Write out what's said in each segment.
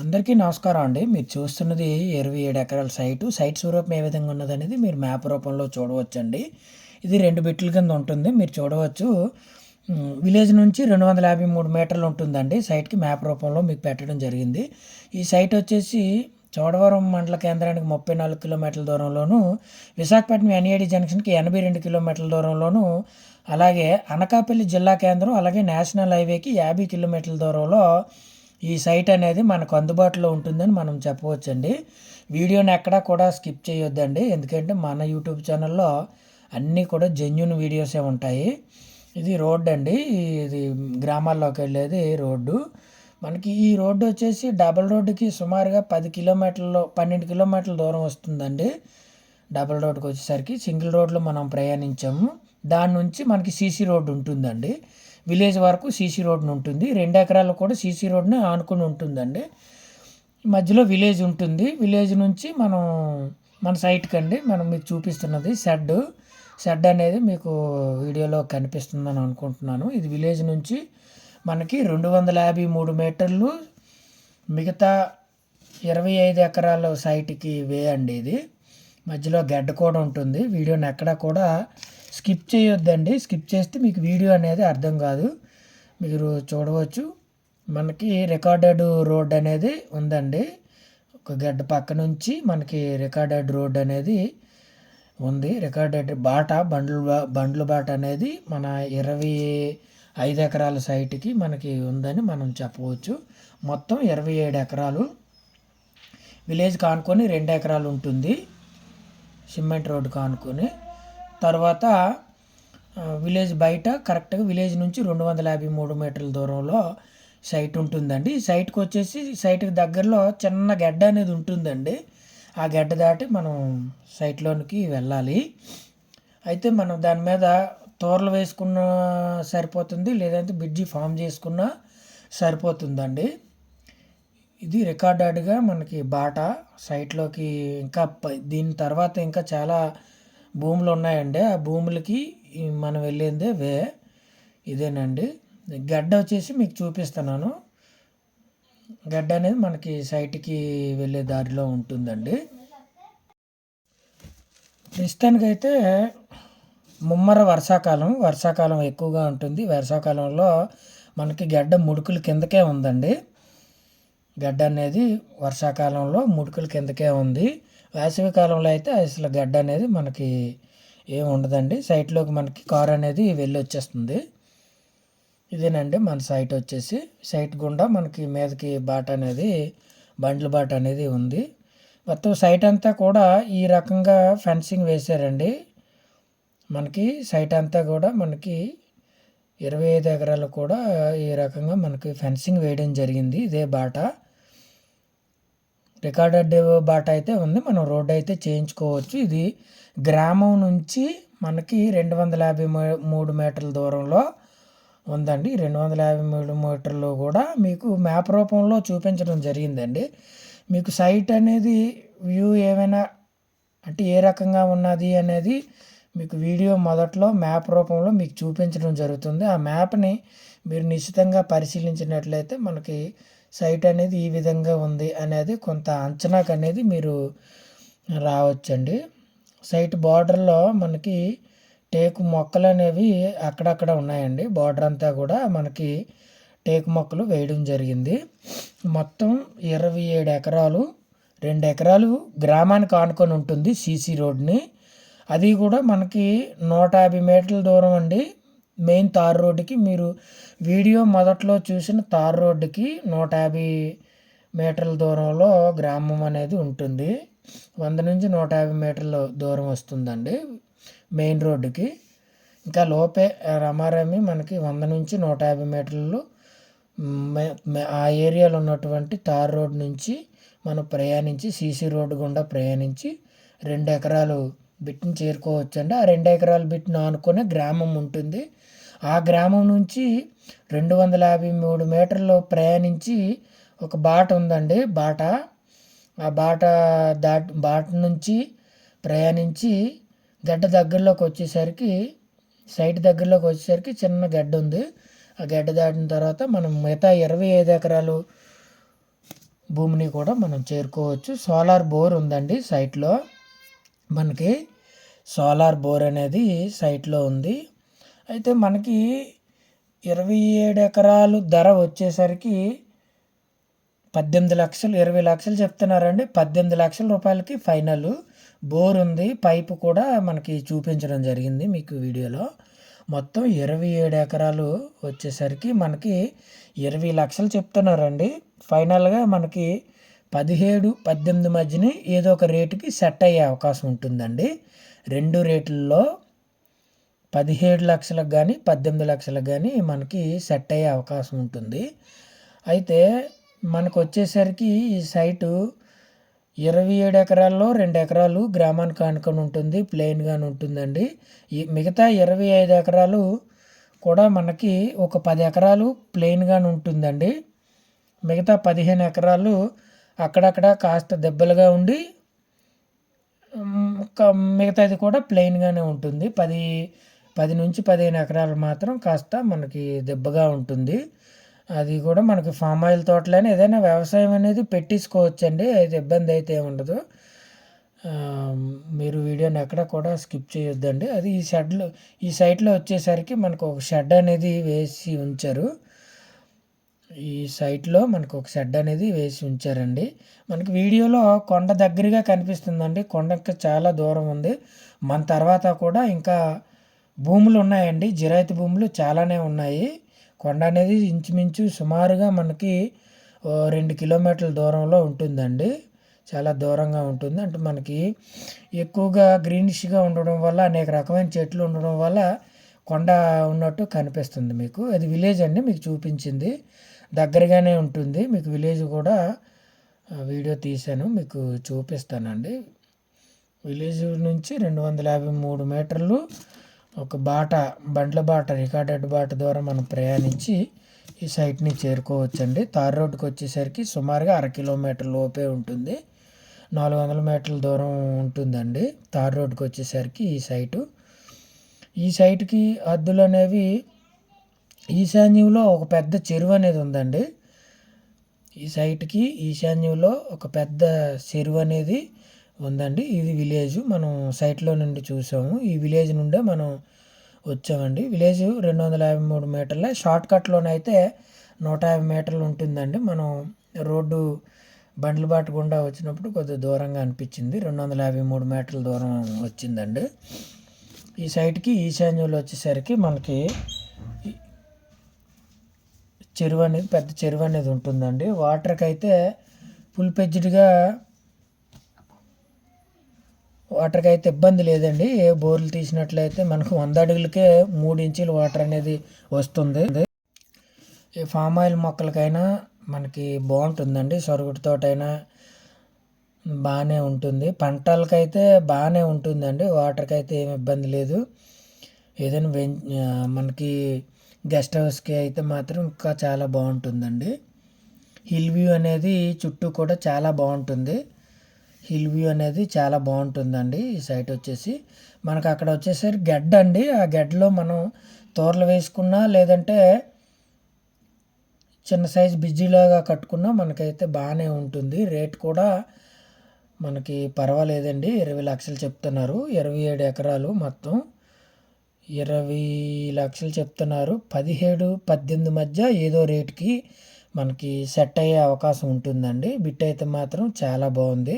అందరికీ నమస్కారం అండి. మీరు చూస్తున్నది ఇరవై ఏడు ఎకరాల సైటు. సైట్ స్వరూపం ఏ విధంగా ఉన్నదనేది మీరు మ్యాప్ రూపంలో చూడవచ్చండి. ఇది రెండు బిట్ల కింద ఉంటుంది. మీరు చూడవచ్చు. విలేజ్ నుంచి రెండు వందల యాభై మూడు మీటర్లు ఉంటుందండి. సైట్కి మ్యాప్ రూపంలో మీకు పెట్టడం జరిగింది. ఈ సైట్ వచ్చేసి చోడవరం మండల కేంద్రానికి ముప్పై నాలుగు కిలోమీటర్ల దూరంలోను విశాఖపట్నం ఎన్ఏడి జంక్షన్కి ఎనభై రెండు కిలోమీటర్ల దూరంలోను అలాగే అనకాపల్లి జిల్లా కేంద్రం అలాగే నేషనల్ హైవేకి యాభై కిలోమీటర్ల దూరంలో ఈ సైట్ అనేది మనకు అందుబాటులో ఉంటుందని మనం చెప్పవచ్చండి. వీడియోని ఎక్కడా కూడా స్కిప్ చేయొద్దండి. ఎందుకంటే మన యూట్యూబ్ ఛానల్లో అన్నీ కూడా జెన్యున్ వీడియోసే ఉంటాయి. ఇది రోడ్ అండి. ఇది గ్రామాల్లోకి వెళ్ళేది రోడ్డు. మనకి ఈ రోడ్డు వచ్చేసి డబల్ రోడ్డుకి సుమారుగా పది కిలోమీటర్లు పన్నెండు కిలోమీటర్ల దూరం వస్తుందండి. డబల్ రోడ్డుకి వచ్చేసరికి సింగిల్ రోడ్లో మనం ప్రయాణించాము. దాని నుంచి మనకి సీసీ రోడ్డు ఉంటుందండి. విలేజ్ వరకు సీసీ రోడ్ని ఉంటుంది. రెండు ఎకరాలు కూడా సీసీ రోడ్ని ఆనుకుని ఉంటుందండి. మధ్యలో విలేజ్ ఉంటుంది. విలేజ్ నుంచి మనం మన సైట్కి అండి మనం మీకు చూపిస్తున్నది షెడ్. షెడ్ అనేది మీకు వీడియోలో కనిపిస్తుందని అనుకుంటున్నాను. ఇది విలేజ్ నుంచి మనకి రెండు వందల యాభై మూడు మీటర్లు మిగతా ఇరవై ఐదు ఎకరాల సైట్కి వే అండి ఇది. మధ్యలో గడ్డ కూడా ఉంటుంది. వీడియోని ఎక్కడ కూడా స్కిప్ చేయొద్దండి. స్కిప్ చేస్తే మీకు వీడియో అనేది అర్థం కాదు. మీరు చూడవచ్చు. మనకి రికార్డెడ్ రోడ్ అనేది ఉందండి. ఒక గడ్డ పక్క నుంచి మనకి రికార్డెడ్ రోడ్ అనేది ఉంది. రికార్డెడ్ బాట బండ్లు బా- బండ్ల బాట అనేది మన ఇరవై ఐదు ఎకరాల సైట్కి మనకి ఉందని మనం చెప్పవచ్చు. మొత్తం ఇరవై ఏడు ఎకరాలు. విలేజ్ కానుకొని రెండు ఎకరాలు ఉంటుంది. సిమెంట్ రోడ్డు కానుకొని. తర్వాత విలేజ్ బయట కరెక్ట్గా విలేజ్ నుంచి రెండు వందల యాభై మూడు మీటర్ల దూరంలో సైట్ ఉంటుందండి. సైట్కి వచ్చేసి సైట్కి దగ్గరలో చిన్న గడ్డ అనేది ఉంటుందండి. ఆ గడ్డ దాటి మనం సైట్లోనికి వెళ్ళాలి. అయితే మనం దాని మీద తోరలు వేసుకున్న సరిపోతుంది లేదంటే బిడ్జి ఫామ్ చేసుకున్నా సరిపోతుందండి. ఇది రికార్డెడ్గా మనకి బాట సైట్లోకి ఇంకా దీని తర్వాత ఇంకా చాలా భూములు ఉన్నాయండి. ఆ భూములకి మనం వెళ్ళిందే వే. ఇదేనండి. గడ్డ వచ్చేసి మీకు చూపిస్తున్నాను. గడ్డ అనేది మనకి సైట్కి వెళ్ళే దారిలో ఉంటుందండి. ప్రస్తుతానికైతే ముమ్మర వర్షాకాలం. వర్షాకాలం ఎక్కువగా ఉంటుంది. వర్షాకాలంలో మనకి గడ్డ ముడుకుల కిందకే ఉందండి. గడ్డ అనేది వర్షాకాలంలో ముడుకుల కిందకే ఉంది. వేసవి కాలంలో అయితే అసలు గడ్డ అనేది మనకి ఏముండదండి ఉండదండి. సైట్లోకి మనకి కార్ అనేది వెళ్ళి వచ్చేస్తుంది ఇదేనండి మన సైట్ వచ్చేసి. సైట్ గుండా మనకి మీదకి బాట అనేది బండ్ల బాట అనేది ఉంది. మొత్తం సైట్ అంతా కూడా ఈ రకంగా ఫెన్సింగ్ వేశారండి. మనకి సైట్ అంతా కూడా మనకి ఇరవై ఐదు ఎకరాలు కూడా ఈ రకంగా మనకి ఫెన్సింగ్ వేయడం జరిగింది. ఇదే బాట. రికార్డెడ్ బాట అయితే ఉంది. మనం రోడ్ అయితే చేయించుకోవచ్చు. ఇది గ్రామం నుంచి మనకి రెండు వందల యాభై మూడు మీటర్ల దూరంలో ఉందండి. రెండు వందల యాభై మూడు మీటర్లు కూడా మీకు మ్యాప్ రూపంలో చూపించడం జరిగిందండి. మీకు సైట్ అనేది వ్యూ ఏమైనా అంటే ఏ రకంగా ఉన్నది అనేది మీకు వీడియో మొదట్లో మ్యాప్ రూపంలో మీకు చూపించడం జరుగుతుంది. ఆ మ్యాప్ని మీరు నిశ్చితంగా పరిశీలించినట్లయితే మనకి సైట్ అనేది ఈ విధంగా ఉంది అనేది కొంత అంచనాకు అనేది మీరు రావచ్చండి. సైట్ బార్డర్లో మనకి టేకు మొక్కలు అనేవి అక్కడక్కడ ఉన్నాయండి. బార్డర్ అంతా కూడా మనకి టేకు మొక్కలు వేయడం జరిగింది. మొత్తం ఇరవై ఏడు ఎకరాలు రెండు ఎకరాలు గ్రామానికి ఆనుకొని ఉంటుంది సీసీ రోడ్ని. అది కూడా మనకి నూట యాభై మీటర్ల దూరం అండి. మెయిన్ తార్ రోడ్డుకి మీరు వీడియో మొదట్లో చూసిన తార్ రోడ్డుకి నూట యాభై మీటర్ల దూరంలో గ్రామం అనేది ఉంటుంది. వంద నుంచి నూట యాభై మీటర్ల దూరం వస్తుందండి మెయిన్ రోడ్డుకి. ఇంకా లోపే రమారమి మనకి వంద నుంచి నూట యాభై మీటర్లు ఆ ఏరియాలో ఉన్నటువంటి తార్ రోడ్ నుంచి మనం ప్రయాణించి సీసీ రోడ్డు గుండా ప్రయాణించి రెండు ఎకరాలు బిట్ని చేరుకోవచ్చు అండి ఆ రెండు ఎకరాల బిట్ను ఆనుకునే గ్రామం ఉంటుంది. ఆ గ్రామం నుంచి రెండు వందల యాభై మూడు మీటర్లు ప్రయాణించి ఒక బాట ఉందండి. బాట. ఆ బాట దాటి బాట నుంచి ప్రయాణించి గడ్డ దగ్గరలోకి వచ్చేసరికి సైట్ దగ్గరలోకి వచ్చేసరికి చిన్న గడ్డ ఉంది. ఆ గడ్డ దాటిన తర్వాత మనం మిగతా ఇరవై ఐదు ఎకరాలు భూమిని కూడా మనం చేరుకోవచ్చు. సోలార్ బోర్ ఉందండి సైట్లో. మనకి సోలార్ బోర్ అనేది సైట్లో ఉంది. అయితే మనకి ఇరవై ఏడు ఎకరాలు ధర వచ్చేసరికి పద్దెనిమిది లక్షలు ఇరవై లక్షలు చెప్తున్నారండి. పద్దెనిమిది లక్షల రూపాయలకి ఫైనల్ బోర్ ఉంది. పైపు కూడా మనకి చూపించడం జరిగింది మీకు వీడియోలో. మొత్తం ఇరవై ఏడు ఎకరాలు వచ్చేసరికి మనకి ఇరవై లక్షలు చెప్తున్నారండి. ఫైనల్గా మనకి పదిహేడు పద్దెనిమిది మధ్యని ఏదో ఒక రేటుకి సెట్ అయ్యే అవకాశం ఉంటుందండి. రెండు రేట్లలో పదిహేడు లక్షలకు కానీ పద్దెనిమిది లక్షలకు కానీ మనకి సెట్ అయ్యే అవకాశం ఉంటుంది. అయితే మనకు వచ్చేసరికి ఈ సైటు ఇరవై ఏడు ఎకరాల్లో రెండు ఎకరాలు గ్రామానికి ఆనుకొని ఉంటుంది ప్లెయిన్గానే ఉంటుందండి. ఈ మిగతా ఇరవై ఐదు ఎకరాలు కూడా మనకి ఒక పది ఎకరాలు ప్లెయిన్గానే ఉంటుందండి. మిగతా పదిహేను ఎకరాలు అక్కడక్కడ కాస్త దెబ్బలుగా ఉండి మిగతాది కూడా ప్లెయిన్గానే ఉంటుంది. పది పది నుంచి పదిహేను ఎకరాలు మాత్రం కాస్త మనకి దెబ్బగా ఉంటుంది. అది కూడా మనకి ఫామ్ ఆయిల్ తోటలోనే ఏదైనా వ్యవసాయం అనేది పెట్టించుకోవచ్చండి అయితే ఇబ్బంది అయితే ఉండదు. మీరు వీడియోని ఎక్కడ కూడా స్కిప్ చేయొద్దండి. అది ఈ షెడ్లో ఈ సైట్లో వచ్చేసరికి మనకు ఒక షెడ్ అనేది వేసి ఉంచారు. ఈ సైట్లో మనకు ఒక షెడ్ అనేది వేసి ఉంచారండి. మనకి వీడియోలో కొండ దగ్గరగా కనిపిస్తుందండి. కొండకి చాలా దూరం ఉంది. మన తర్వాత కూడా ఇంకా భూములు ఉన్నాయండి. జిరాయితీ భూములు చాలానే ఉన్నాయి. కొండ అనేది ఇంచుమించు సుమారుగా మనకి రెండు కిలోమీటర్ల దూరంలో ఉంటుందండి. చాలా దూరంగా ఉంటుంది. అంటే మనకి ఎక్కువగా గ్రీనిష్గా ఉండడం వల్ల అనేక రకమైన చెట్లు ఉండడం వల్ల కొండ ఉన్నట్టు కనిపిస్తుంది మీకు. అది విలేజ్ అండి మీకు చూపించింది. దగ్గరగానే ఉంటుంది. మీకు విలేజ్ కూడా వీడియో తీశాను మీకు చూపిస్తానండి. విలేజ్ నుంచి రెండు వందల యాభై మూడు మీటర్లు ఒక బాట బండ్ల బాట రికార్డెడ్ బాట ద్వారా మనం ప్రయాణించి ఈ సైట్ని చేరుకోవచ్చండి. తార్ రోడ్డుకి వచ్చేసరికి సుమారుగా అర కిలోమీటర్ లోపే ఉంటుంది. నాలుగు వందల మీటర్ల దూరం ఉంటుందండి. తార్ రోడ్డుకి వచ్చేసరికి ఈ సైటు. ఈ సైట్కి హద్దులు అనేవి ఈశాన్యంలో ఒక పెద్ద చెరువు అనేది ఉందండి. ఈ సైట్కి ఈశాన్యంలో ఒక పెద్ద చెరువు అనేది ఉందండి. ఇది విలేజ్. మనం సైట్లో నుండి చూసాము. ఈ విలేజ్ నుండే మనం వచ్చామండి. విలేజ్ రెండు వందల యాభై మూడు మీటర్ల. షార్ట్ కట్లోనైతే నూట యాభై మీటర్లు ఉంటుందండి. మనం రోడ్డు బండ్లు బాట గుండా వచ్చినప్పుడు కొద్దిగా దూరంగా అనిపించింది. రెండు వందల యాభై మూడు మీటర్ల దూరం వచ్చిందండి. ఈ సైడ్కి ఈశాన్యంలో వచ్చేసరికి మనకి చెరువు అనేది పెద్ద చెరువు అనేది ఉంటుందండి. వాటర్కి అయితే ఫుల్ పెజ్డ్గా వాటర్కి అయితే ఇబ్బంది లేదండి. ఏ బోర్లు తీసినట్లయితే మనకు వంద అడుగులకే మూడు ఇంచులు వాటర్ అనేది వస్తుంది. ఈ ఫామ్ ఆయిల్ మొక్కలకైనా మనకి బాగుంటుందండి. సరుగుడు తోటైనా బాగానే ఉంటుంది. పంటలకైతే బాగానే ఉంటుందండి. వాటర్కి అయితే ఏమి ఇబ్బంది లేదు. ఏదైనా వెం మనకి గెస్ట్ హౌస్కి అయితే మాత్రం ఇంకా చాలా బాగుంటుందండి. హిల్ వ్యూ అనేది చుట్టూ కూడా చాలా బాగుంటుంది. హిల్ వ్యూ అనేది చాలా బాగుంటుందండి ఈ సైట్ వచ్చేసి. మనకు అక్కడ వచ్చేసరి గడ్డ అండి. ఆ గడ్డలో మనం తోరలు వేసుకున్నా లేదంటే చిన్న సైజ్ బిజ్జీలాగా కట్టుకున్నా మనకైతే బాగానే ఉంటుంది. రేట్ కూడా మనకి పర్వాలేదండి. ఇరవై లక్షలు చెప్తున్నారు. ఇరవై ఏడు ఎకరాలు మొత్తం. ఇరవై లక్షలు చెప్తున్నారు. పదిహేడు పద్దెనిమిది మధ్య ఏదో రేటుకి మనకి సెట్ అయ్యే అవకాశం ఉంటుందండి. బిట్ అయితే మాత్రం చాలా బాగుంది.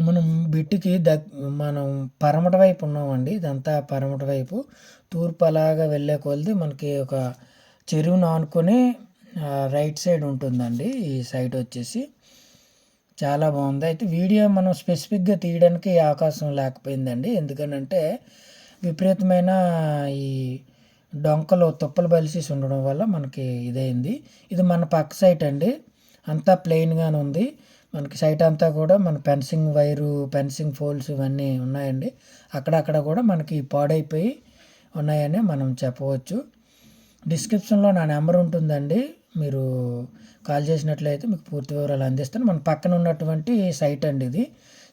మనం బిట్టుకి దగ్ మనం పరమట వైపు ఉన్నామండి. ఇదంతా పరమట వైపు. తూర్పు అలాగా వెళ్ళే కొలది మనకి ఒక చెరువును ఆనుకొని రైట్ సైడ్ ఉంటుందండి. ఈ సైడ్ వచ్చేసి. చాలా బాగుంది. అయితే వీడియో మనం స్పెసిఫిక్గా తీయడానికి అవకాశం లేకపోయిందండి. ఎందుకనంటే విపరీతమైన ఈ డొంకలు తుప్పలు బలిసేసి ఉండడం వల్ల మనకి ఇదైంది. ఇది మన పక్క సైట్ అండి. అంతా ప్లెయిన్గానే ఉంది. మనకి సైట్ అంతా కూడా మన పెన్సింగ్ వైరు పెన్సింగ్ ఫోల్స్ ఇవన్నీ ఉన్నాయండి. అక్కడక్కడ కూడా మనకి పాడైపోయి ఉన్నాయని మనం చెప్పవచ్చు. డిస్క్రిప్షన్లో నా నెంబర్ ఉంటుందండి. మీరు కాల్ చేసినట్లయితే మీకు పూర్తి వివరాలు అందిస్తాను. మన పక్కన ఉన్నటువంటి సైట్ అండి ఇది.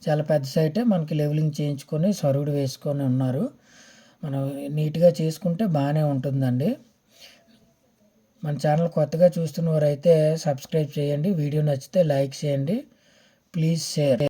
చాలా పెద్ద సైటే మనకి లెవెలింగ్ చేయించుకొని సరువుడు వేసుకొని ఉన్నారు. మనం నీట్గా చేసుకుంటే బాగానే ఉంటుందండి. మన ఛానల్ కొత్తగా చూస్తున్న వారైతే సబ్స్క్రైబ్ చేయండి. వీడియో నచ్చితే లైక్ చేయండి. Please share.